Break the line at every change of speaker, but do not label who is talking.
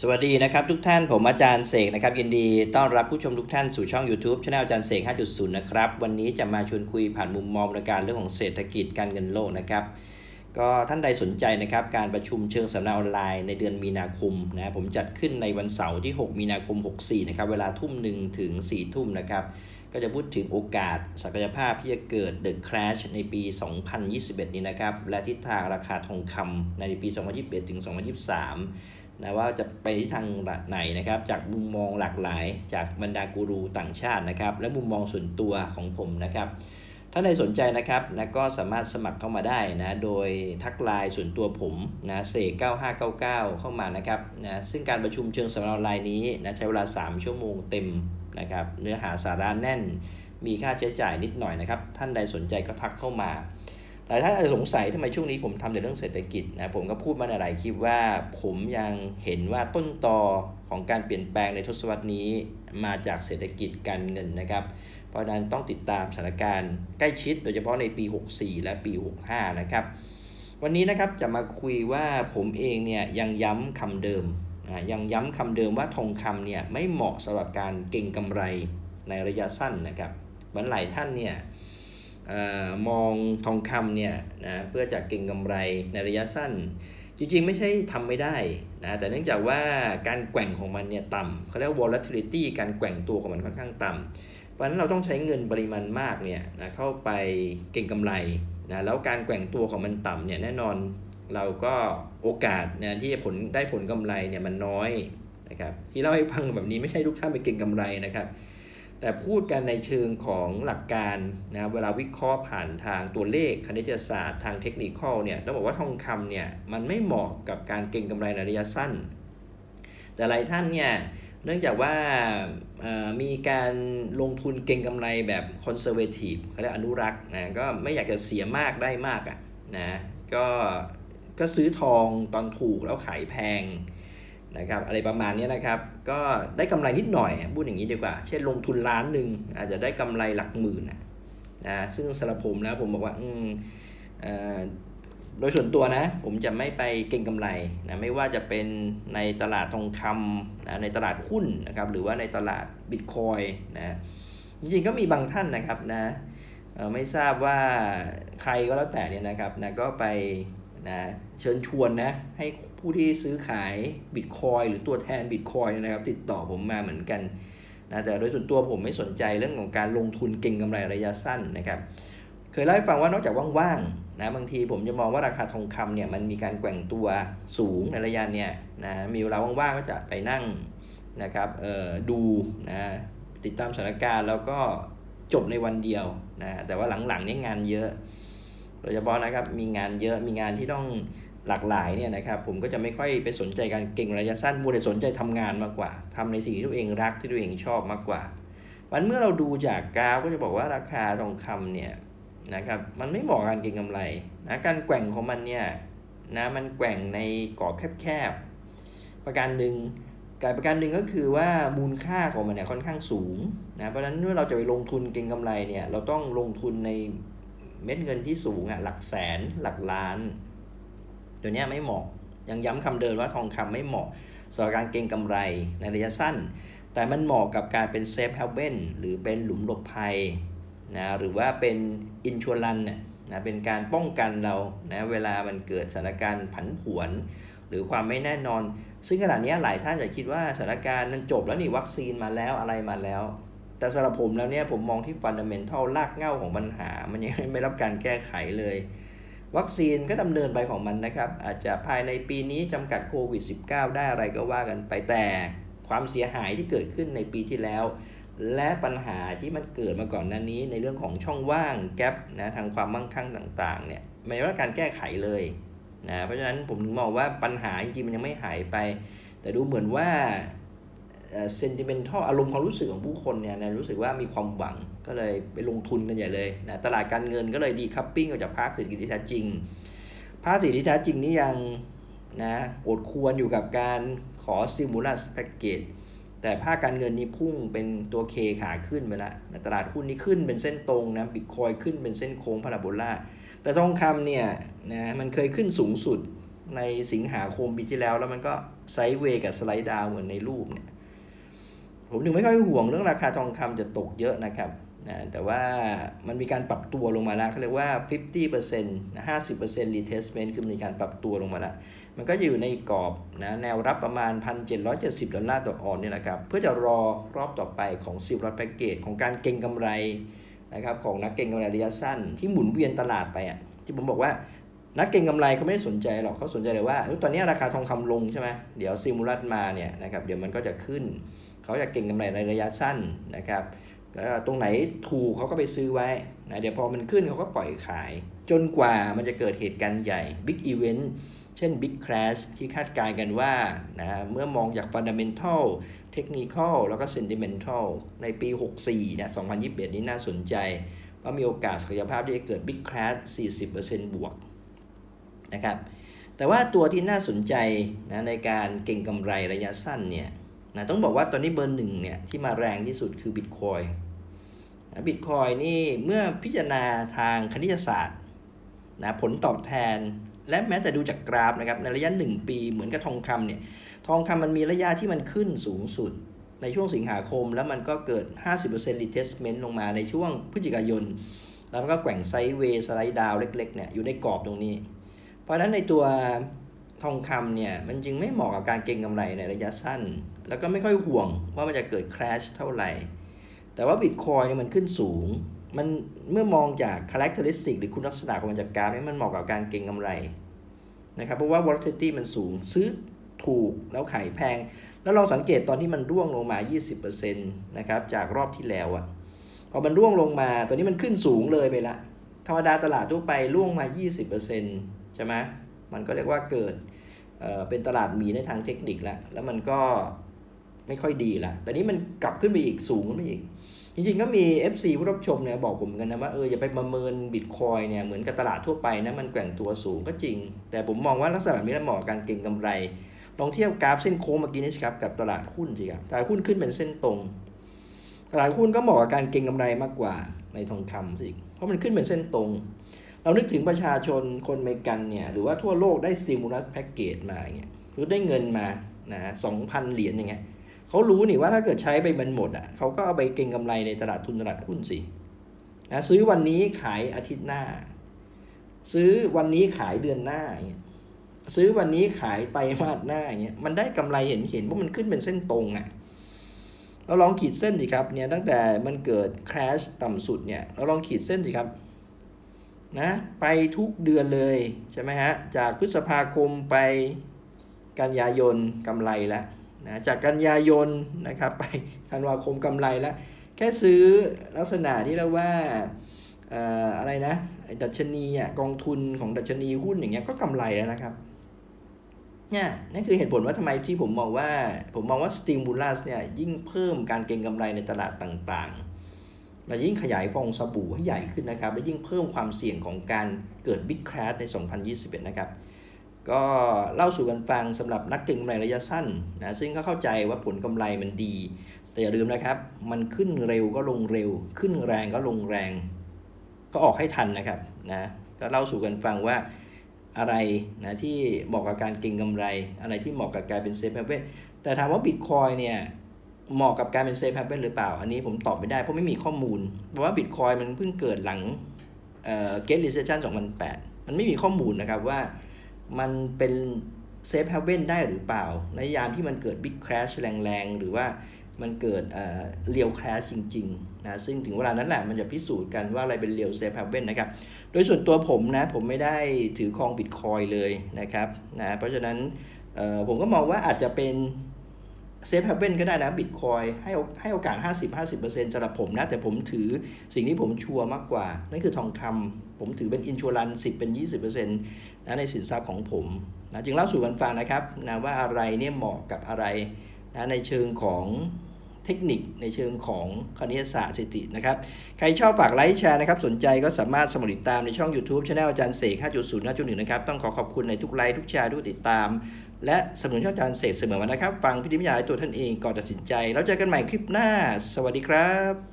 สวัสดีนะครับทุกท่านผมอาจารย์เสกนะครับยินดีต้อนรับผู้ชมทุกท่านสู่ช่อง YouTube ช anel อาจารย์เสก 5.0 นะครับ วันนี้จะมาชวนคุยผ่านมุมมองในการเรื่องของเศรษฐกิจการเงินโลกนะครับ ก็ท่านใดสนใจนะครับการประชุมเชิงสัมมนาออนไลน์ในเดือนมีนาคมนะผมจัดขึ้นในวันเสาร์ที่ 6 มีนาคม 64 นะครับเวลาทุ่มหนึ่งถึง 4 ทุ่มนะครับก็จะพูดถึงโอกาสศักยภาพที่จะเกิด The Crash ในปี 2021 นี้นะครับและทิศทางราคาทองคำในปี 2021 ถึง 2023 นะว่าจะไปที่ทางไหนนะครับ จากมุมมองหลากหลาย จากบรรดากูรูต่างชาตินะครับ และมุมมองส่วนตัวของผมนะครับ ถ้าใดสนใจนะครับนะก็สามารถสมัครเข้ามาได้นะ โดยทักไลน์ส่วนตัวผมนะเสก9599 เข้ามานะครับนะซึ่งการประชุมเชิงสัมมนาออนไลน์นี้นะใช้เวลา 3 ชั่วโมงเต็มนะครับ เนื้อหาสาระแน่น มีค่าใช้จ่ายนิดหน่อยนะครับ ท่านใดสนใจก็ทักเข้ามา ลายท่านอาจจะสงสัยทำไมช่วงนี้ผมทำแต่เรื่องเศรษฐกิจนะผมก็พูดมาในหลายคลิปว่าผมยังเห็นว่าต้นตอของการเปลี่ยนแปลงในทศวรรษนี้มาจากเศรษฐกิจการเงินนะครับ เพราะนั้นต้องติดตามสถานการณ์ใกล้ชิดโดยเฉพาะในปี 64 และปี 65 นะครับ วันนี้นะครับจะมาคุยว่าผมเองเนี่ยยังย้ำคำเดิมนะยังย้ำคำเดิมว่าทองคำเนี่ยไม่เหมาะสำหรับการเก็งกำไรในระยะสั้นนะครับเหมือนหลายท่านเนี่ย ออมองทองคำเนี่ยนะเพื่อจะเก็งกำไรในระยะสั้น จริงๆ ไม่ใช่ทำไม่ได้นะแต่เนื่องจากว่าการแกว่งของมันเนี่ยต่ำเขาเรียกว่า volatility การแกว่งตัวของมันค่อนข้างต่ำเพราะฉะนั้นเราต้องใช้เงินปริมาณมากเนี่ยนะเข้าไปเก็งกำไรนะแล้วการแกว่งตัวของมันต่ำเนี่ยแน่นอนเราก็โอกาสนะที่จะผลได้ผลกำไรเนี่ยมันน้อยนะครับที่เล่าให้ฟังแบบนี้ไม่ใช่ทุกท่านไปเก็งกำไรนะครับ แต่พูดกันในเชิงของหลักการนะเวลาวิเคราะห์ผ่านทางตัวเลขคณิตศาสตร์ทางเทคนิคเนี่ยต้องบอกว่าทองคำเนี่ยมันไม่เหมาะกับการเก็งกำไรในระยะสั้น แต่หลายท่านเนี่ยเนื่องจากว่ามีการลงทุนเก็งกำไรแบบคอนเซอร์เวทีฟเขาเรียกอนุรักษ์นะก็ไม่อยากจะเสียมากได้มากอะนะก็ก็ซื้อทองตอนถูกแล้วขายแพง นะครับอะไรประมาณนี้นะครับ ก็ได้กำไรนิดหน่อยพูดอย่างนี้ดีกว่า เช่นลงทุนล้านหนึ่งอาจจะได้กำไรหลักหมื่นนะซึ่งสำหรับผมแล้วผมบอกว่าอืมโดยส่วนตัวนะ ผมจะไม่ไปเก็งกำไรนะไม่ว่าจะเป็นในตลาดทองคำนะในตลาดหุ้นนะครับหรือว่าในตลาดบิตคอยนะจริงๆก็มีบางท่านนะครับนะไม่ทราบว่าใครก็แล้วแต่เนี่ยนะครับนะก็ไปนะเชิญชวนนะให้ ผู้ที่ซื้อขายบิตคอยหรือตัวแทนบิตคอยนะครับ ติดต่อผมมาเหมือนกันนะแต่โดยส่วนตัวผมไม่สนใจเรื่องของการลงทุนเก่งกำไรระยะสั้นนะครับ เคยเล่าให้ฟังว่านอกจากว่างๆนะบางทีผมจะมองว่าราคาทองคำเนี่ยมันมีการแกว่งตัวสูงในระยะเนี่ยนะมีเวลาว่างๆก็จะไปนั่งนะครับเอ่อดูนะติดตามสถานการณ์แล้วก็จบในวันเดียวนะแต่ว่าหลังๆนี่งานเยอะโดยเฉพาะนะครับมีงานเยอะมีงานที่ต้อง หลากหลายเนี่ยนะครับผมก็จะไม่ค่อยไปสนใจการเก่งระยะสั้นมัวแต่สนใจทำงานมากกว่าทำในสิ่งที่ตัวเองรักที่ตัวเองชอบมากกว่าวันเมื่อเราดูจากกราฟก็จะบอกว่าราคาทองคำเนี่ยนะครับมันไม่เหมาะการเก็งกำไรนะการแกว่งของมันเนี่ยนะมันแกว่งในกรอบแคบๆประการหนึ่งการประการหนึ่งก็คือว่ามูลค่าของมันเนี่ยค่อนข้างสูงนะเพราะฉะนั้นเมื่อเราจะไปลงทุนเก็งกำไรเนี่ยเราต้องลงทุนในเม็ดเงินที่สูงอะหลักแสนหลักล้าน ตัวนี้ไม่เหมาะ ยังย้ำคำเดิมว่าทองคำไม่เหมาะสำหรับการเก็งกำไรในระยะสั้น แต่มันเหมาะกับการเป็นเซฟเฮลเบนหรือเป็นหลุมหลบภัยนะหรือว่าเป็นอินชวลันนะเป็นการป้องกันเรานะเวลามันเกิดสถานการณ์ผันผวน หรือความไม่แน่นอน ซึ่งขณะนี้หลายท่านจะคิดว่าสถานการณ์มันจบแล้วนี่วัคซีนมาแล้วอะไรมาแล้ว แต่สำหรับผมแล้วเนี่ยผมมองที่ฟันเดเมนทัลลากเง่าของปัญหา มันยังไม่รับการแก้ไขเลย วัคซีนก็ดำเนินไปของมันนะครับ อาจจะภายในปีนี้จำกัดโควิด -19 ได้อะไรก็ว่ากันไปแต่ความเสียหายที่เกิดขึ้นในปีที่แล้ว และปัญหาที่มันเกิดมาก่อนนั้นนี้ในเรื่องของช่องว่างแกลบนะทางความมั่งคั่งต่างๆเนี่ยไม่ได้รับการแก้ไขเลยนะเพราะฉะนั้นผมถึงมองว่าปัญหาจริงๆมันยังไม่หายไป แต่ดูเหมือนว่า เซนติเมนทัลอารมณ์ความรู้สึกของผู้คนเนี่ยนะรู้สึกว่ามีความหวังก็เลยไปลงทุนกันใหญ่เลยนะตลาดการเงินก็เลยดีคัพปิ้งออกจากภาคเศรษฐกิจที่แท้จริง ภาคเศรษฐกิจที่แท้จริงนี่ยังนะอดควรอยู่กับการขอซิมูลัสแพ็กเกจแต่ภาคการเงินนี่พุ่งเป็นตัวเคขาขึ้นไปแล้วตลาดหุ้นนี่ขึ้นเป็นเส้นตรงนะบิตคอยขึ้นเป็นเส้นโค้งพาราโบลาแต่ทองคำเนี่ยนะมันเคยขึ้นสูงสุดในสิงหาคมปีที่แล้ว แล้วมันก็ไซด์เวย์กับสไลด์ดาวเหมือนในรูปเนี่ย ผมถึงไม่ค่อยห่วงเรื่องราคาทองคำจะตกเยอะนะครับนะแต่ว่ามันมีการปรับตัวลงมาแล้วเขาเรียกว่า 50%นะ50% retestment คือมีการปรับตัวลงมาแล้วมันก็อยู่ในกรอบนะแนวรับประมาณ 1,770 ดอลลาร์ต่อออนนี่แหละครับ เพื่อจะรอรอบต่อไปของซิลล์แพ็กเกจของการเก็งกำไรนะครับของนักเก็งกำไรระยะสั้นที่หมุนเวียนตลาดไปอะที่ผมบอกว่านักเก็งกำไรเขาไม่ได้สนใจหรอกเขาสนใจเลยว่าตอนนี้ราคาทองคำลงใช่ไหมเดี๋ยวซิมูลัสมาเนี่ยนะครับเดี๋ยวมันก็จะขึ้น เขาอยากเก็งกำไรในระยะสั้นนะครับแล้วตรงไหนถูกเขาก็ไปซื้อไว้นะเดี๋ยวพอมันขึ้นเขาก็ปล่อยขาย จนกว่ามันจะเกิดเหตุการณ์ใหญ่ Big Event เช่น Big Crash ที่คาดการณ์กันว่านะเมื่อมองจาก Fundamental Technical แล้วก็ Sentimental ในปี 64นี่ย2021 นี้น่าสนใจ ว่ามีโอกาสศักยภาพที่จะเกิด Big Crash 40%บวกนะครับแต่ว่าตัวที่น่าสนใจนะในการเก่งกำไรระยะสั้นเนี่ย นะต้องบอกว่าตอนนี้เบอร์หนึ่งเนี่ยที่มาแรงที่สุดคือบิตคอยนะบิตคอยนี่เมื่อพิจารณาทางคณิตศาสตร์นะผลตอบแทนและแม้แต่ดูจากกราฟนะครับในระยะ 1 ปีเหมือนกับทองคำเนี่ยทองคำมันมีระยะที่มันขึ้นสูงสุด ในช่วงสิงหาคม แล้วมันก็เกิด 50% retestment ลงมาในช่วงพฤศจิกายน แล้วมันก็แกว่งไซด์เวย์สไลด์ดาวเล็กๆเนี่ยอยู่ในกรอบตรงนี้ เพราะฉะนั้นในตัว ทองคำเนี่ยมันจึงไม่เหมาะกับการเก็งกำไรในระยะสั้น แล้วก็ไม่ค่อยห่วงว่ามันจะเกิด crash เท่าไหร่ แต่ว่าบิตคอยเนี่ยมันขึ้นสูง มันเมื่อมองจาก characteristic หรือคุณลักษณะของมันจากกราฟเนี่ยมันเหมาะกับการเก็งกำไรนะครับเพราะว่า volatility มันสูงซื้อถูกแล้วขายแพง แล้วลองสังเกตตอนที่มันร่วงลงมา 20%นะครับจากรอบที่แล้วอะพอมันร่วงลงมาตอนนี้มันขึ้นสูงเลยไปละธรรมดาตลาดทั่วไปร่วงมา 20%ใช่ไหมมันก็เรียกว่าเกิด เออเป็นตลาดหมีในทางเทคนิคแล้ว แล้วมันก็ไม่ค่อยดีละแต่นี้มันกลับขึ้นไปอีกสูงขึ้นไปอีก จริงๆก็มี FC ผู้รับชมเนี่ยบอกผมกันนะว่าเอออย่าไปประเมินบิตคอยเนี่ยเหมือนกับตลาดทั่วไปนะมันแกว่งตัวสูงก็จริง แต่ผมมองว่าลักษณะแบบนี้เหมาะกับการเก็งกำไร ลองเทียบกราฟเส้นโค้งเมื่อกี้นี่ครับกับตลาดหุ้นสิครับตลาดหุ้นขึ้นเป็นเส้นตรง ตลาดหุ้นก็เหมาะกับการเก็งกำไรมากกว่าในทองคำสิเพราะมันขึ้นเป็นเส้นตรง เรานึกถึงประชาชนคนเมกันเนี่ยหรือว่าทั่วโลกได้สติมูลัสแพ็กเกจมาอย่างเงี้ยหรือได้เงินมานะสองพันเหรียญอย่างเงี้ยเขารู้นี่ว่าถ้าเกิดใช้ไปมันหมดอะเขาก็เอาไปเก็งกำไรในตลาดทุนตลาดหุ้นสินะซื้อวันนี้ขายอาทิตย์หน้า ซื้อวันนี้ขายเดือนหน้าอย่างเงี้ยซื้อวันนี้ขายไตรมาสหน้าอย่างเงี้ยมันได้กำไรเห็นเห็นเพราะมันขึ้นเป็นเส้นตรงอะเราลองขีดเส้นสิครับเนี่ยตั้งแต่มันเกิด crash ต่ำสุดเนี่ยเราลองขีดเส้นสิครับ นะไปทุกเดือนเลยใช่ไหมฮะจากพฤษภาคมไปกันยายนกำไรแล้วนะจากกันยายนนะครับไปธันวาคมกำไรแล้ว แค่ซื้อลักษณะที่เรียกว่าเอ่ออะไรนะดัชนีอะกองทุนของดัชนีหุ้นอย่างเงี้ยก็กำไรแล้วนะครับเนี่ยนั่นคือเหตุผลว่าทำไมที่ผมมองว่า ผมมองว่าสติมูลัสเนี่ยยิ่งเพิ่มการเก็งกำไรในตลาดต่างๆ และยิ่งขยายฟองสบู่ให้ใหญ่ขึ้นนะครับ และยิ่งเพิ่มความเสี่ยงของการเกิดบิ๊กคราชใน 2021 นะครับ ก็เล่าสู่กันฟังสำหรับนักเก็งกำไรระยะสั้นนะซึ่งก็เข้าใจว่าผลกำไรมันดี แต่อย่าลืมนะครับ มันขึ้นเร็วก็ลงเร็ว ขึ้นแรงก็ลงแรง ก็ออกให้ทันนะครับนะก็เล่าสู่กันฟังว่าอะไรนะที่เหมาะกับการเก็งกำไร อะไรที่เหมาะกับการเป็นเซฟแฮเวนแต่ถามว่าบิตคอยเนี่ย เหมาะกับการเป็นเซฟแฮเวนหรือเปล่า อันนี้ผมตอบไม่ได้เพราะไม่มีข้อมูล เพราะว่าบิตคอยมันเพิ่งเกิดหลังเอ่อ Great Recession 2008 มันไม่มีข้อมูลนะครับว่ามันเป็นเซฟแฮเวนได้หรือเปล่า ในยามที่มันเกิดบิ๊กคราชแรงๆ หรือว่ามันเกิดเอ่อเรียวคราชจริงๆนะซึ่งถึงเวลานั้นแหละมันจะพิสูจน์กันว่าอะไรเป็นเรียวเซฟแฮเวนนะครับ โดยส่วนตัวผมนะผมไม่ได้ถือครองบิตคอยเลยนะครับนะเพราะฉะนั้นเอ่อผมก็มองว่าอาจจะเป็น เซฟ h ฮเ e นก็ได้นะบิตคอยให้ให้โอกาส 50-50%สำหรับผมนะ แต่ผมถือสิ่งที่ผมชัวร์มากกว่า นั่นคือทองคำผมถือเป็นอินชัวรัน10 เป็น 20%นะในสินทรัพย์ของผมนะจึงเล่าสู่กันฟังนะครับนะว่าอะไรเนี่ยเหมาะกับอะไรนะในเชิงของเทคนิคในเชิงของคณิตศาสตร์สถิตินะครับ ใครชอบฝากไลค์แชร์นะครับ สนใจก็สามารถสมัครติดตามในช่อง YouTube channel อาจารย์เสก5.0 5.1 นะครับ ต้องขอขอบคุณในทุกไลค์ทุกแชร์ทุกติดตาม และสนับสนุนช่องอาจารย์เสกเสมอมานะครับ ฟังพิธีวิทยาตัวท่านเองก่อนตัดสินใจ แล้วเจอกันใหม่คลิปหน้า สวัสดีครับ